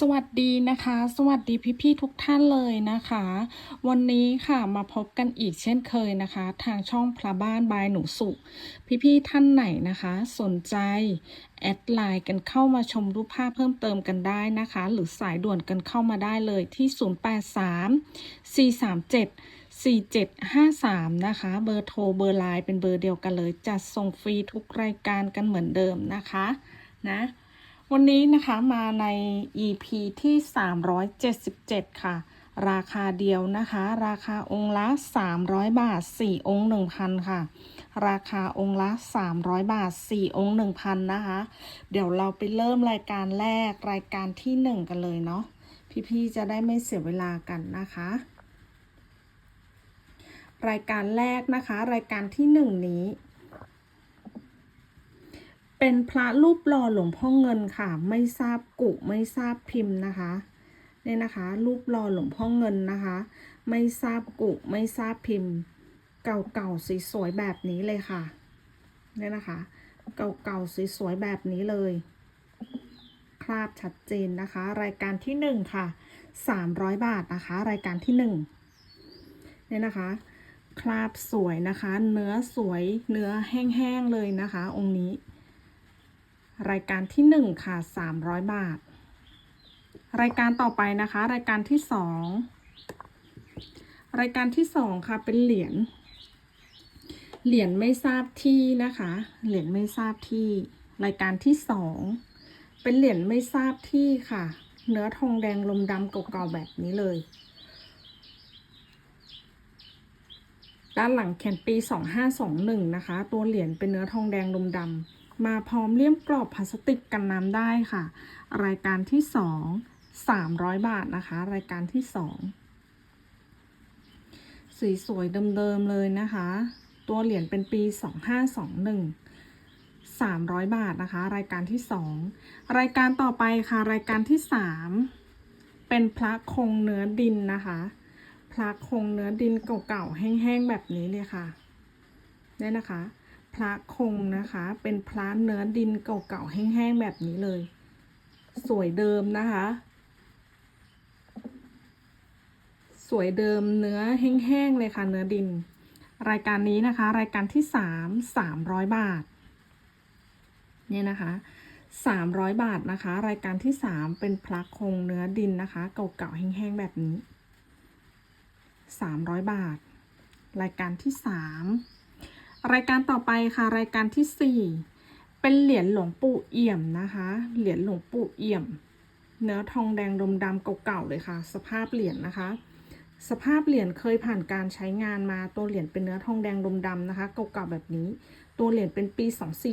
สวัสดีนะคะ สวัสดีพี่ๆทุกท่านเลยนะคะ วันนี้ค่ะมาพบกันอีกเช่นเคยนะคะ ทางช่องพระบ้านบายหนูสุพี่ๆท่านไหนนะคะ สนใจแอดไลน์กันเข้ามาชมรูปภาพเพิ่มเติมกันได้นะคะ หรือสายด่วนกันเข้ามาได้เลยที่ 083 437 4753 นะคะ เบอร์โทรเบอร์ไลน์เป็นเบอร์เดียวกันเลย จัดส่งฟรีทุกรายการกันเหมือนเดิมนะคะนะ วันนี้นะคะมาใน EP ที่ 377 ค่ะ ราคาเดียวนะคะ ราคาองค์ละ 300 บาท 4 องค์ 1,000 ค่ะ ราคาองค์ละ 300 บาท 4 องค์ 1,000 นะคะ เดี๋ยวเราไปเริ่มรายการแรกรายการที่ 1 กันเลยเนาะพี่ ๆ จะได้ไม่เสียเวลากันนะคะ รายการแรกนะคะ รายการที่ 1 นี้ เป็นพระรูปหล่อหลวงพ่อเงินค่ะ ไม่ทราบกุไม่ทราบพิมพ์นะคะเนี่ยนะคะ รูปหล่อหลวงพ่อเงินนะคะ ไม่ทราบกุไม่ทราบพิมพ์ เก่าๆสวยๆแบบนี้เลยค่ะเนี่ยนะคะ เก่าๆสวยๆแบบนี้เลย คราบชัดเจนนะคะ รายการที่หนึ่งค่ะสามร้อยบาทนะคะ รายการที่หนึ่งเนี่ยนะคะ คราบสวยนะคะ เนื้อสวยเนื้อแห้งๆเลยนะคะ องค์นี้ รายการที่หนึ่งค่ะสามร้อยบาท รายการต่อไปนะคะ รายการที่สองรายการที่สองค่ะ เป็นเหรียญ เหรียญไม่ทราบที่นะคะ เหรียญไม่ทราบที่ รายการที่สองเป็นเหรียญไม่ทราบที่ค่ะ เนื้อทองแดงลมดำเก่าๆแบบนี้เลย ด้านหลังเขียนปี 2521 นะคะ ตัวเหรียญเป็นเนื้อทองแดงลมดำ มาพร้อมเลี่ยมกรอบพลาสติกกันน้ำได้ค่ะ รายการที่ 2 300 บาทนะคะ รายการที่ 2 สีสวยเดิมๆเลยนะคะ ตัวเหรียญเป็นปี 2521 300 บาทนะคะ รายการที่ 2 รายการต่อไปค่ะ รายการที่ 3 เป็นพระคงเนื้อดินนะคะ พระคงเนื้อดินเก่าๆแห้งๆแบบนี้เลยค่ะเนี่ยนะคะ พระคงนะคะ เป็นพระเนื้อดินเก่าๆแห้งๆแบบนี้เลย สวยเดิมนะคะ สวยเดิมเนื้อแห้งๆเลยค่ะ เนื้อดิน รายการนี้นะคะ รายการที่สามสามร้อยบาท เนี่ยนะคะสามร้อยบาทนะคะ รายการที่สามเป็นพระคงเนื้อดินนะคะ เก่าๆแห้งๆแบบนี้สามร้อยบาท รายการที่สาม รายการต่อไปค่ะรายการที่สี่เป็นเหรียญหลวงปู่เอี่ยมนะคะ เหรียญหลวงปู่เอี่ยม เนื้อทองแดงดำดำเก่าๆเลยค่ะ สภาพเหรียญนะคะ สภาพเหรียญเคยผ่านการใช้งานมาตัวเหรียญเป็นเนื้อทองแดงดำดำนะคะเก่าๆแบบนี้ ตัวเหรียญเป็นปี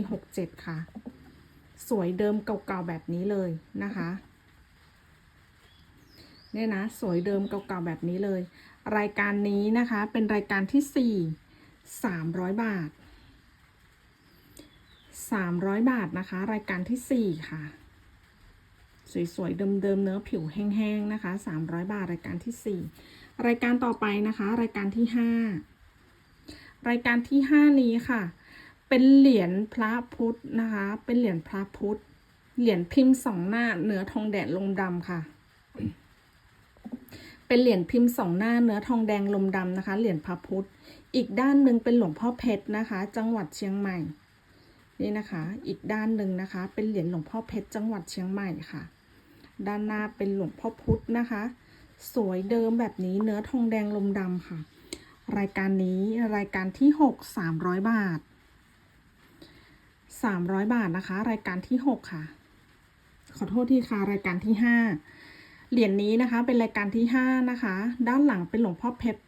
2467 ค่ะ สวยเดิมเก่าๆแบบนี้เลยนะคะเนี่ยนะสวยเดิมเก่าๆแบบนี้เลย รายการนี้นะคะเป็นรายการที่สี่ สามร้อยบาทสามร้อยบาทนะคะ รายการที่สี่ค่ะ สวยๆ เดิมๆ เนื้อผิวแห้งๆ นะคะสามร้อยบาท รายการที่สี่รายการต่อไปนะคะ รายการที่ห้ารายการที่ห้านี้ค่ะ เป็นเหรียญพระพุทธนะคะ เป็นเหรียญพระพุทธ เหรียญพิมพ์สองหน้า เนื้อทองแดดลมดำค่ะเป็นเหรียญพิมพ์สองหน้าเนื้อทองแดงลมดำนะคะ เหรียญพระพุทธ อีกด้านหนึ่งเป็นหลวงพ่อเพชรนะคะ จังหวัดเชียงใหม่นี่นะคะ อีกด้านหนึ่งนะคะ เป็นเหรียญหลวงพ่อเพชรจังหวัดเชียงใหม่ค่ะ ด้านหน้าเป็นหลวงพ่อพุธนะคะ สวยเดิมแบบนี้เนื้อทองแดงลมดำค่ะ รายการนี้รายการที่หกสามร้อยบาทสามร้อยบาทนะคะ รายการที่หกค่ะ ขอโทษทีค่ะรายการที่ห้าเหรียญนี้นะคะเป็นรายการที่ห้านะคะ ด้านหลังเป็นหลวงพ่อเพชร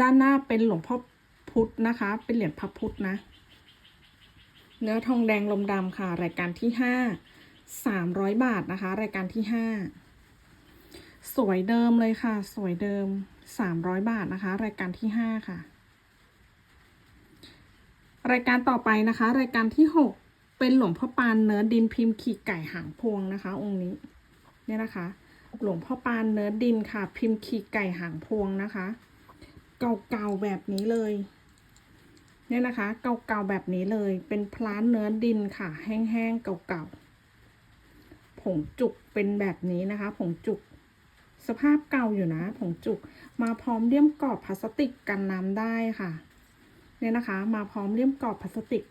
ด้านหน้าเป็นหลวงพ่อพุธนะคะ เป็นเหรียญพระพุธนะ เนื้อทองแดงลมดำค่ะ รายการที่ห้าสามร้อยบาทนะคะ รายการที่ห้าสวยเดิมเลยค่ะ สวยเดิมสามร้อยบาทนะคะ รายการที่ห้าค่ะ รายการต่อไปนะคะ รายการที่หกเป็นหลวงพ่อปานเนื้อดินพิมพ์ขีดไก่หางพวงนะคะ องค์นี้เนี่ยนะคะ หลวงพ่อปานเนื้อดินค่ะ พิมพ์ขีดไก่หางพวงนะคะ เก่าๆแบบนี้เลย เนี่ยนะคะ เก่าๆแบบนี้เลย เป็นพลานเนื้อดินค่ะ แห้งๆเก่าๆผผงจุกเป็นแบบนี้นะคะ ผงจุก สภาพเก่าอยู่นะ ผงจุก มาพร้อมเลี่ยมกรอบพลาสติกกันน้ำได้ค่ะ เนี่ยนะคะ มาพร้อมเลี่ยมกรอบพลาสติก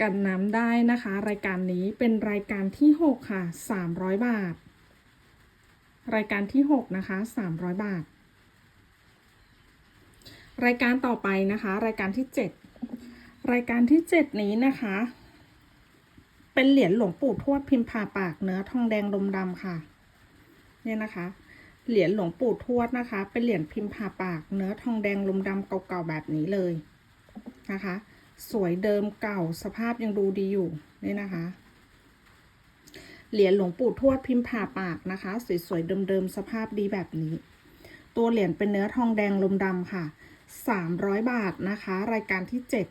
กันน้ำได้นะคะ รายการนี้เป็นรายการที่หกค่ะสามร้อยบาท รายการที่หกนะคะสามร้อยบาท รายการต่อไปนะคะ รายการที่เจ็ดรายการที่เจ็ดนี้นะคะ เป็นเหรียญหลวงปู่ทวดพิมพ์ผ่าปากเนื้อทองแดงลมดำค่ะ เนี่ยนะคะ เหรียญหลวงปู่ทวดนะคะ เป็นเหรียญพิมพ์ผ่าปากเนื้อทองแดงลมดำเก่าๆแบบนี้เลยนะคะ สวยเดิมเก่าสภาพยังดูดีอยู่นี่นะคะ เหรียญหลวงปู่ทวดพิมพ์ผ่าปากนะคะ สวยๆเดิมๆสภาพดีแบบนี้ ตัวเหรียญเป็นเนื้อทองแดงลมดำค่ะสามร้อยบาทนะคะ รายการที่เจ็ด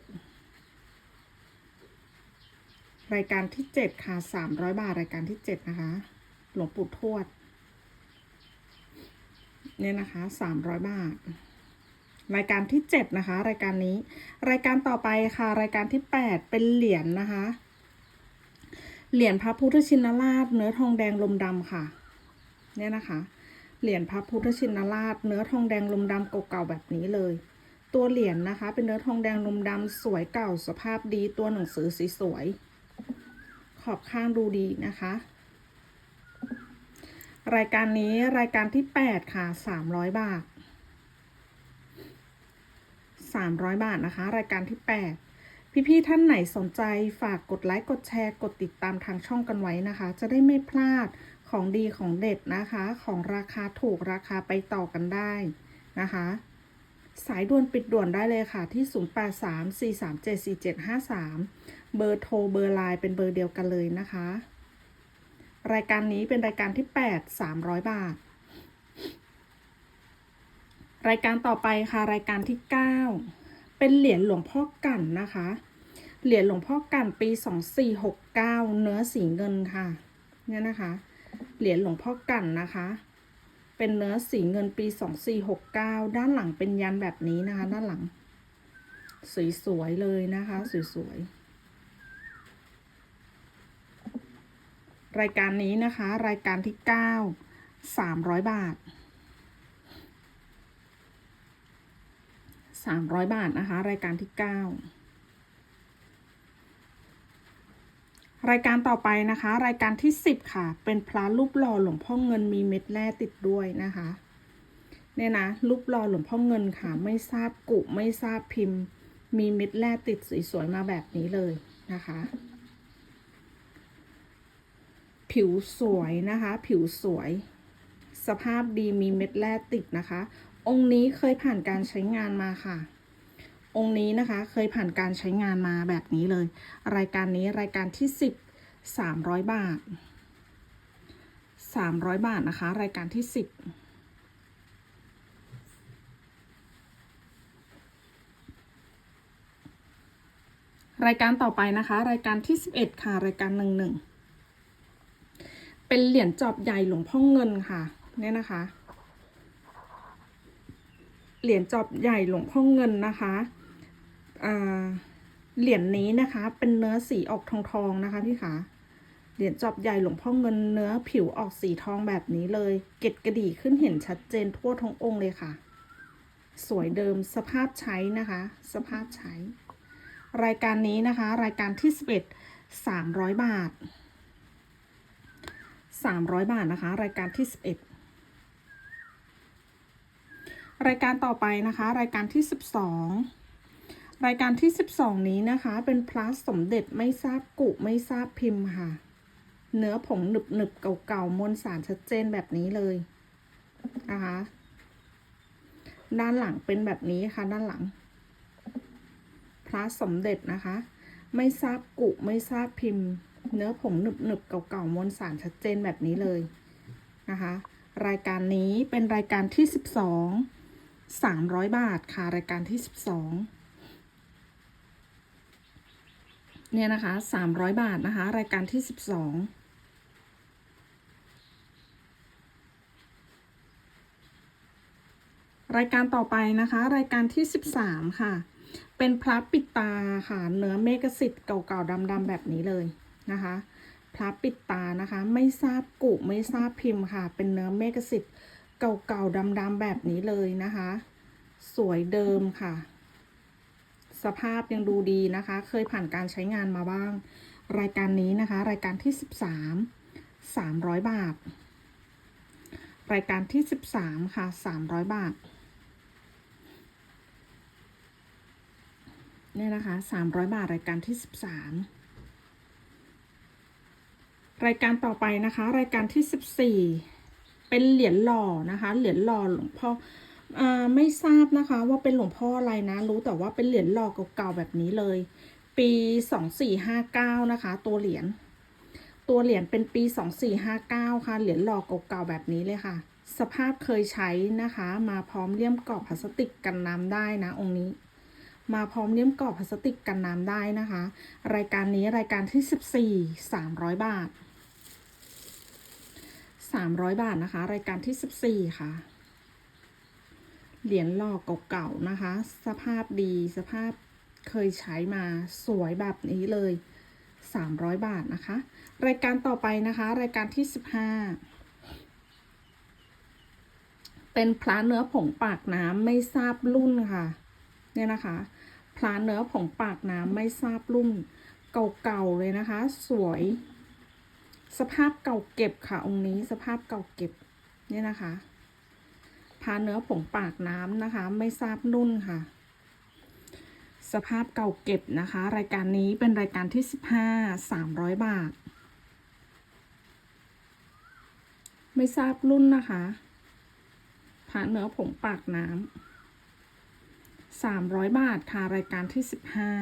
รายการที่เจ็ดค่ะสามร้อยบาทรายการที่เจ็ดนะคะ หลวงปู่ทวดเนี่ยนะคะสามร้อยบาท รายการที่เจ็ดนะคะ รายการนี้ รายการต่อไปค่ะ รายการที่แปดเป็นเหรียญนะคะ เหรียญพระพุทธชินราช เนื้อทองแดงลมดำค่ะ เนี่ยนะคะ เหรียญพระพุทธชินราช เนื้อทองแดงลมดำเก่าๆแบบนี้เลย ตัวเหรียญนะคะ เป็นเนื้อทองแดงลมดำสวยเก่าสภาพดีตัวหนังสือสีสวย ขอบข้างดูดีนะคะ รายการนี้รายการที่แปดค่ะสามร้อยบาทสามร้อยบาทนะคะ รายการที่แปด พี่ๆท่านไหนสนใจฝากกดไลค์กดแชร์ กดติดตามทางช่องกันไว้นะคะ จะได้ไม่พลาดของดีของเด็ดนะคะ ของราคาถูกราคาไปต่อกันได้นะคะ สายด่วนปิดด่วนได้เลยค่ะที่ 0834374753 เบอร์โทรเบอร์ไลน์เป็นเบอร์เดียวกันเลยนะคะ รายการนี้เป็นรายการที่ 8 300 บาท รายการต่อไปค่ะรายการที่ 9 เป็นเหรียญหลวงพ่อกั่นนะคะ เหรียญหลวงพ่อกั่นปี2469เนื้อสีเงินค่ะ เนี่ยนะคะ เหรียญหลวงพ่อกั่นนะคะ เป็นเนื้อสีเงินปี2469ด้านหลังเป็นยันแบบนี้นะคะ ด้านหลัง สวยๆเลยนะคะ สวยๆรายการนี้นะคะ รายการที่9 300บาท300บาทนะคะ รายการที่9 รายการต่อไปนะคะ รายการที่ 10 ค่ะ เป็นพระรูปหล่อหลวงพ่อเงินมีเม็ดแร่ติดด้วยนะคะ เนี่ยนะรูปหล่อหลวงพ่อเงินค่ะ ไม่ทราบกุไม่ทราบพิมพ์ มีเม็ดแร่ติดสวยๆมาแบบนี้เลยนะคะ ผิวสวยนะคะ ผิวสวย สภาพดีมีเม็ดแร่ติดนะคะ องค์นี้เคยผ่านการใช้งานมาค่ะ องค์นี้นะคะเคยผ่านการใช้งานมาแบบนี้เลย รายการนี้รายการที่สิบสามร้อยบาทสามร้อยบาทนะคะ รายการที่สิบรายการต่อไปนะคะ รายการที่สิบเอ็ดค่ะ รายการหนึ่งหนึ่งเป็นเหรียญจอบใหญ่หลวงพ่อเงินค่ะเนี่ยนะคะ เหรียญจอบใหญ่หลวงพ่อเงินนะคะ เหรียญนี้นะคะ เป็นเนื้อสีออกทองทองนะคะพี่คะเหรียญจอบใหญ่หลวงพ่อเงินเนื้อผิวออกสีทองแบบนี้เลย เกล็ดกระดี่ขึ้นเห็นชัดเจนทั่วทั้งองค์เลยค่ะ สวยเดิมสภาพใช้นะคะ สภาพใช้ รายการนี้นะคะ รายการที่สิบเอ็ดสามร้อยบาทสามร้อยบาทนะคะ รายการที่สิบเอ็ดรายการต่อไปนะคะ รายการที่สิบสอง รายการที่ 12 นี้นะคะ เป็นพลาสสมเด็จไม่ทราบกุไม่ทราบพิมพ์ค่ะ เนื้อผงหนึบหนึบเก่าๆมวลสารชัดเจนแบบนี้เลยนะคะด้านหลังเป็นแบบนี้ค่ะ ด้านหลัง พลาสสมเด็จนะคะ ไม่ทราบกุไม่ทราบพิมพ์ เนื้อผงหนึบหนึบเก่าๆมวลสารชัดเจนแบบนี้เลยนะคะ รายการนี้เป็นรายการที่ 12 300 บาทค่ะ รายการที่ 12 เนี่ยนะคะสามร้อยบาทนะคะ รายการที่สิบสองรายการต่อไปนะคะ รายการที่สิบสามค่ะ เป็นพระปิดตาค่ะ เนื้อเมกสิทธิ์เก่าๆดำๆแบบนี้เลยนะคะพระปิดตานะคะ ไม่ทราบกุไม่ทราบพิมพ์ค่ะ เป็นเนื้อเมกสิทธิ์เก่าๆดำๆแบบนี้เลยนะคะ สวยเดิมค่ะ สภาพยังดูดีนะคะ เคยผ่านการใช้งานมาบ้าง รายการนี้นะคะ รายการที่ 13 300 บาท รายการที่ 13 ค่ะ 300 บาทเนี่ยนะคะ 300 บาท รายการที่ 13 รายการต่อไปนะคะ รายการที่ 14 เป็นเหรียญหล่อนะคะ เหรียญหล่อหลวงพ่อ ไม่ทราบนะคะว่าเป็นหลวงพ่ออะไรนะ รู้แต่ว่าเป็นเหรียญหล่อเก่าๆแบบนี้เลย ปี2459นะคะ ตัวเหรียญตัวเหรียญเป็นปี2459ค่ะ เหรียญหล่อเก่าๆแบบนี้เลยค่ะ สภาพเคยใช้นะคะ มาพร้อมเลี่ยมกรอบพลาสติกกันน้ำได้นะองค์นี้มาพร้อมเลี่ยมกรอบพลาสติกกันน้ำได้นะคะ รายการนี้รายการที่ 14 300 บาท 300 บาทนะคะ รายการที่ 14 ค่ะ เหรียญหล่อเก่าๆนะคะ สภาพดีสภาพเคยใช้มาสวยแบบนี้เลย 300 บาทนะคะ รายการต่อไปนะคะ รายการที่ 15 เป็นพระเนื้อผงปากน้ำไม่ทราบรุ่นค่ะ เนี่ยนะคะพระเนื้อผงปากน้ำไม่ทราบรุ่นเก่าๆเลยนะคะ สวย สภาพเก่าเก็บค่ะองค์นี้สภาพเก่าเก็บเนี่ยนะคะ พาเนื้อผงปากน้ำนะคะ ไม่ทราบนุ่นค่ะ สภาพเก่าเก็บนะคะ รายการนี้เป็นรายการที่สิบห้าสามร้อยบาท ไม่ทราบรุ่นนะคะพาเนื้อผงปากน้ำสามร้อยบาทค่ะรายการที่สิบห้า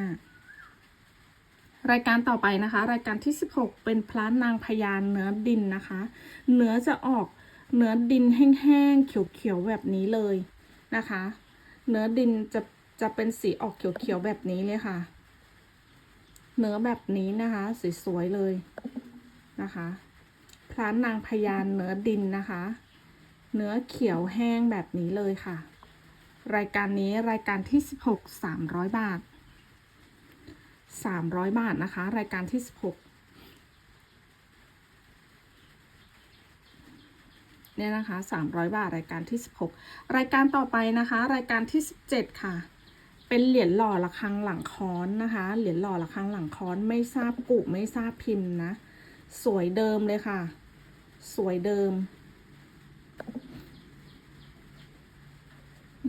รายการต่อไปนะคะ รายการที่สิบหกเป็นพระนางพญานเนื้อดินนะคะ เนื้อจะออก เนื้อดินแห้งๆเขียวๆแบบนี้เลยนะคะ เนื้อดินจะจะเป็นสีออกเขียวๆแบบนี้เลยค่ะ เนื้อแบบนี้นะคะสวยๆเลยนะคะพรานนางพยานเนื้อดินนะคะ เนื้อเขียวแห้งแบบนี้เลยค่ะ รายการนี้รายการที่ 16 300 บาท 300 บาทนะคะ รายการที่ 16 เนี่ยนะคะสามร้อยบาทรายการที่สิบหกรายการต่อไปนะคะ รายการที่สิบเจ็ดค่ะ เป็นเหรียญหล่อระฆังหลังค้อนนะคะ เหรียญหล่อระฆังหลังค้อนไม่ทราบกุไม่ทราบพิมพ์นะ สวยเดิมเลยค่ะ สวยเดิม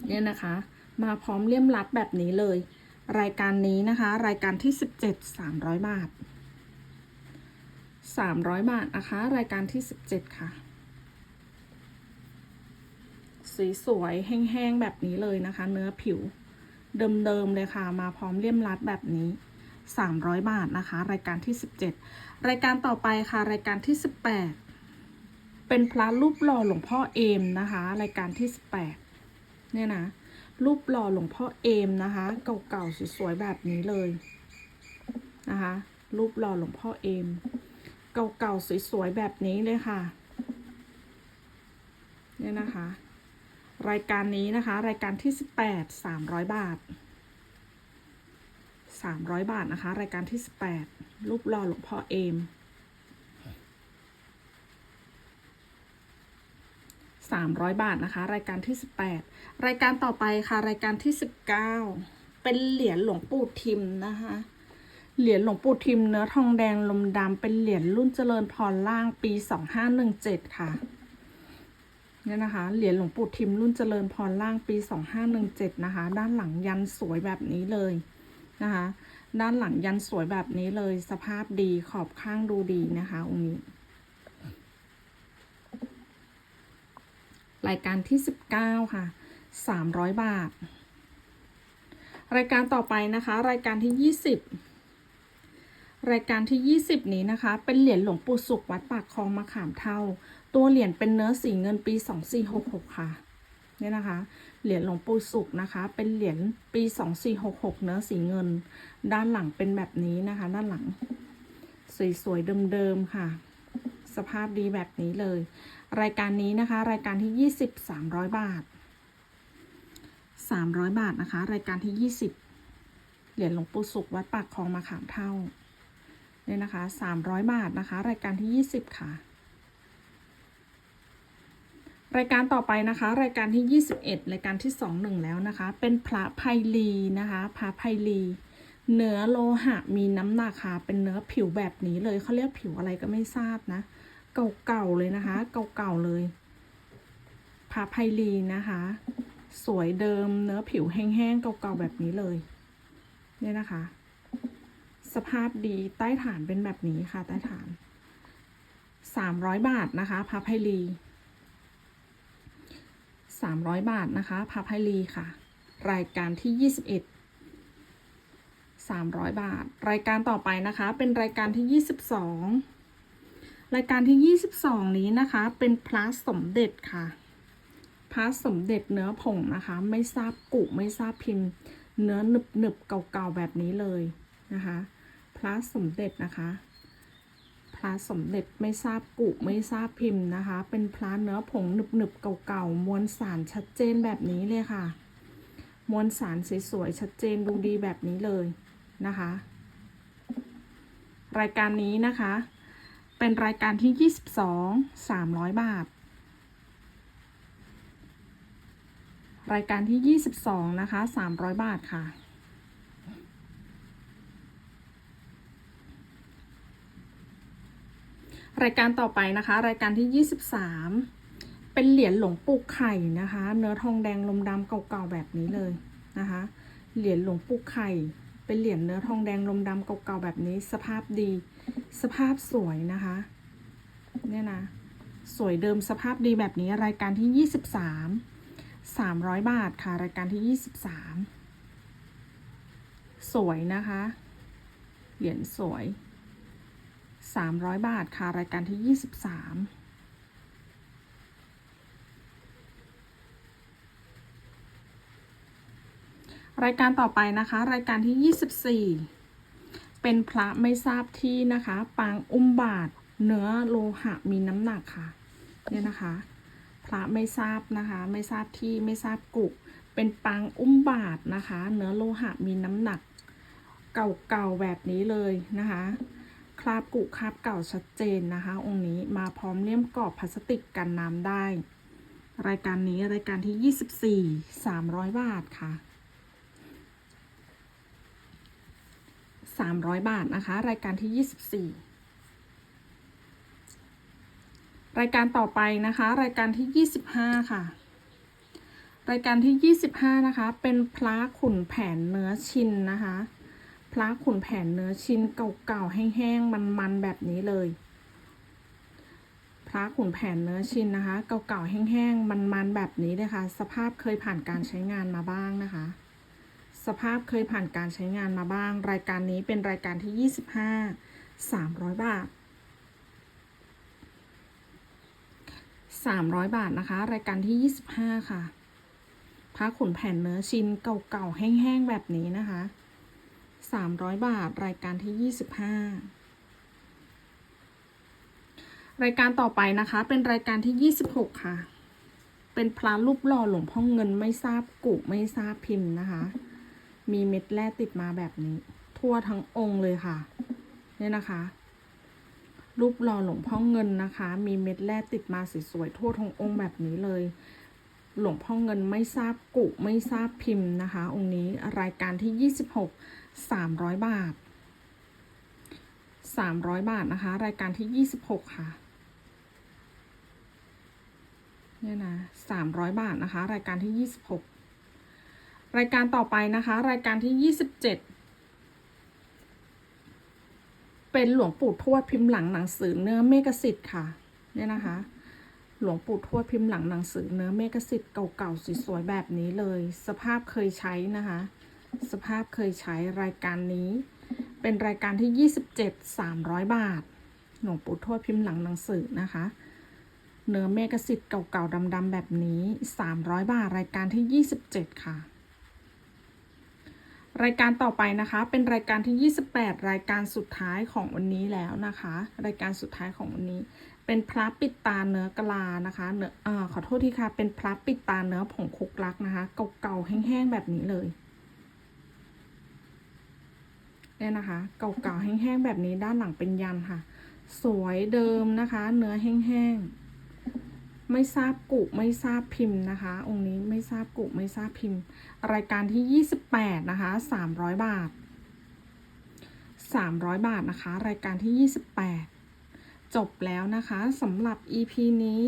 เนี่ยนะคะ มาพร้อมเลี่ยมรัดแบบนี้เลย รายการนี้นะคะ รายการที่สิบเจ็ดสามร้อยบาทสามร้อยบาทนะคะ รายการที่สิบเจ็ดค่ะ สวยๆแห้งๆแบบนี้เลยนะคะ เนื้อผิว เดิมๆเลยค่ะ มาพร้อมเลี่ยมรัดแบบนี้ 300 บาทนะคะ รายการที่ 17 รายการต่อไปค่ะ รายการที่ 18 เป็นพระรูปหล่อหลวงพ่อเอมนะคะ รายการที่ 18 เนี่ยนะรูปหล่อหลวงพ่อเอมนะคะ เก่าๆสวยๆแบบนี้เลยนะคะรูปหล่อหลวงพ่อเอม เก่าๆสวยๆแบบนี้เลยค่ะ เนี่ยนะคะ รายการนี้นะคะ รายการที่สิบแปดสามร้อยบาทสามร้อยบาทนะคะ รายการที่สิบแปดรูปหล่อหลวงพ่อเอมสามร้อยบาทนะคะ รายการที่สิบแปดรายการต่อไปค่ะ รายการที่สิบเก้าเป็นเหรียญหลวงปู่ทิมนะคะ เหรียญหลวงปู่ทิมเนื้อทองแดงลมดำเป็นเหรียญรุ่นเจริญพรล่างปีสองห้าหนึ่งเจ็ดค่ะ เนี่ยนะคะ เหรียญหลวงปู่ทิมรุ่นเจริญพรล่างปี 2517 นะคะ ด้านหลังยันสวยแบบนี้เลยนะคะ ด้านหลังยันสวยแบบนี้เลย สภาพดีขอบข้างดูดีนะคะองค์นี้ รายการที่ 19 ค่ะ 300 บาท รายการต่อไปนะคะ รายการที่ 20รายการที่ 20 นี้นะคะ เป็นเหรียญหลวงปู่สุขวัดปากคลองมะขามเท่า ตัวเหรียญเป็นเนื้อสีเงินปี 2466 ค่ะ เนี่ยนะคะ เหรียญหลวงปู่สุขนะคะ เป็นเหรียญปี 2466 เนื้อสีเงิน ด้านหลังเป็นแบบนี้นะคะ ด้านหลัง สวยๆเดิมๆค่ะ สภาพดีแบบนี้เลย รายการนี้นะคะ รายการที่ 20 300 บาท 300 บาทนะคะ รายการที่ 20เหรียญหลวงปู่สุขวัดปากคลองมะขามเท่าเนี่ยนะคะ 300 บาทนะคะ รายการที่ 20 ค่ะ รายการต่อไปนะคะ รายการที่ 21 รายการที่ 21 แล้วนะคะ เป็นพระไพลีนะคะพระไพลีเนื้อโลหะมีน้ำหนักค่ะ เป็นเนื้อผิวแบบนี้เลยเขาเรียกผิวอะไรก็ไม่ทราบนะ เก่าๆเลยนะคะ เก่าๆเลยพระไพลีนะคะ สวยเดิมเนื้อผิวแห้งๆเก่าๆแบบนี้เลยเนี่ยนะคะ สภาพดีใต้ฐานเป็นแบบนี้ค่ะ ใต้ฐาน 300 บาทนะคะพระไพลี 300 บาทนะคะพระไพลีค่ะ รายการที่ 21 300 บาท รายการต่อไปนะคะ เป็นรายการที่ 22 รายการที่ 22 นี้นะคะ เป็นพระสมเด็จค่ะพระสมเด็จเนื้อผงนะคะ ไม่ทราบกุไม่ทราบพิมพ์ เนื้อหนึบหนึบๆเก่าๆแบบนี้เลยนะคะ พระสมเด็จนะคะ พระสมเด็จไม่ทราบกุไม่ทราบพิมพ์นะคะ เป็นพระเนื้อผงหนึบหนึบๆเก่าๆมวลสารชัดเจนแบบนี้เลยค่ะ มวลสารสวยๆชัดเจนดูดีแบบนี้เลยนะคะ รายการนี้นะคะ เป็นรายการที่ 22 300 บาท รายการที่ 22 นะคะ 300 บาทค่ะ รายการต่อไปนะคะ รายการที่ 23 เป็นเหรียญหลวงปู่ไข่นะคะ เนื้อทองแดงลมดำเก่าๆแบบนี้เลยนะคะ เหรียญหลวงปู่ไข่ เป็นเหรียญเนื้อทองแดงลมดำเก่าๆแบบนี้ สภาพดี สภาพสวยนะคะเนี่ยนะสวยเดิมสภาพดีแบบนี้รายการที่ 23 300 บาทค่ะ รายการที่ 23 สวยนะคะ เหรียญสวย 300บาทค่ะ รายการที่23รายการต่อไปนะคะ รายการที่24เป็นพระไม่ทราบที่นะคะ ปางอุ้มบาท เนื้อโลหะมีน้ำหนักค่ะเนี่ยนะคะ พระไม่ทราบนะคะ ไม่ทราบที่ไม่ทราบกุเป็นปางอุ้มบาทนะคะ เนื้อโลหะมีน้ำหนัก เก่าๆแบบนี้เลยนะคะ คราบกุคราบเก่าชัดเจนนะคะ องค์นี้มาพร้อมเลี่ยมกรอบพลาสติกกันน้ำได้ รายการนี้รายการที่ 24 300 บาทค่ะ 300 บาทนะคะ รายการที่ 24รายการต่อไปนะคะ รายการที่ 25 ค่ะ รายการที่ 25 นะคะ เป็นพระขุนแผนเนื้อชินนะคะ พระขุนแผนเนื้อชิ้นเก่าๆแห้งๆมันๆแบบนี้เลยพระขุนแผนเนื้อชิ้นนะคะ เก่าๆแห้งๆมันๆแบบนี้เลยค่ะ สภาพเคยผ่านการใช้งานมาบ้างนะคะ สภาพเคยผ่านการใช้งานมาบ้าง รายการนี้เป็นรายการที่ 25 300 บาท 300 บาทนะคะ รายการที่ 25 ค่ะพระขุนแผ่นเนื้อชิ้นเก่าๆแห้งๆแบบนี้นะคะ 300 บาท รายการที่ 25 รายการต่อไปนะคะ เป็นรายการที่ 26 ค่ะ เป็นพระรูปหล่อหลวงพ่อเงินไม่ทราบกุไม่ทราบพิมพ์นะคะ มีเม็ดแร่ติดมาแบบนี้ ทั่วทั้งองค์เลยค่ะเนี่ยนะคะ รูปหล่อหลวงพ่อเงินนะคะ มีเม็ดแร่ติดมาสวยๆทั่วทั้งองค์แบบนี้เลย หลวงพ่อเงินไม่ทราบกุไม่ทราบพิมพ์นะคะ องค์นี้รายการที่ 26 300 บาท 300 บาทนะคะ รายการที่ 26 ค่ะเนี่ยนะ300 บาทนะคะ รายการที่ 26 รายการต่อไปนะคะ รายการที่ 27 เป็นหลวงปู่ทวดพิมพ์หลังหนังสือเนื้อเมกสิทธิ์ค่ะเนี่ยนะคะ หลวงปู่ทวดพิมพ์หลังหนังสือเนื้อเมกสิทธิ์เก่าๆสวยๆแบบนี้เลย สภาพเคยใช้นะคะ สภาพเคยใช้รายการนี้ เป็นรายการที่ 27 300 บาท หลวงปู่ทวดพิมพ์หลังหนังสือนะคะ เนื้อเมกสิทธิ์เก่าๆดำๆแบบนี้ 300 บาทรายการที่ 27 ค่ะ รายการต่อไปนะคะ เป็นรายการที่ 28 รายการสุดท้ายของวันนี้แล้วนะคะ รายการสุดท้ายของวันนี้ เป็นพระปิดตาเนื้อกะลานะคะเนื้ออขอโทษทีค่ะ เป็นพระปิดตาเนื้อผงคุกลักนะคะ เก่าๆแห้งๆแบบนี้เลยเนี่ยนะคะ เก่าๆแห้งๆแบบนี้ด้านหลังเป็นยันค่ะ สวยเดิมนะคะ เนื้อแห้งๆไม่ทราบกุไม่ทราบพิมพ์นะคะ องค์นี้ไม่ทราบกุไม่ทราบพิมพ์ รายการที่ 28 นะคะ 300 บาท 300 บาทนะคะ รายการที่ 28 จบแล้วนะคะสำหรับ EP นี้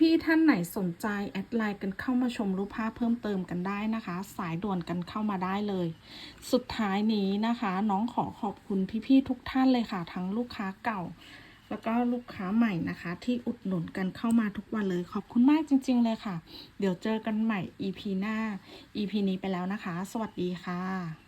พี่ๆท่านไหนสนใจ แอดไลน์กันเข้ามาชมรูปภาพเพิ่มเติมกันได้นะคะ สายด่วนกันเข้ามาได้เลย สุดท้ายนี้นะคะ น้องขอขอบคุณพี่ๆทุกท่านเลยค่ะ ทั้งลูกค้าเก่า แล้วก็ลูกค้าใหม่นะคะ ที่อุดหนุนกันเข้ามาทุกวันเลย ขอบคุณมากจริง ๆ เลยค่ะ เดี๋ยวเจอกันใหม่ EP หน้า EP นี้ไปแล้วนะคะ สวัสดีค่ะ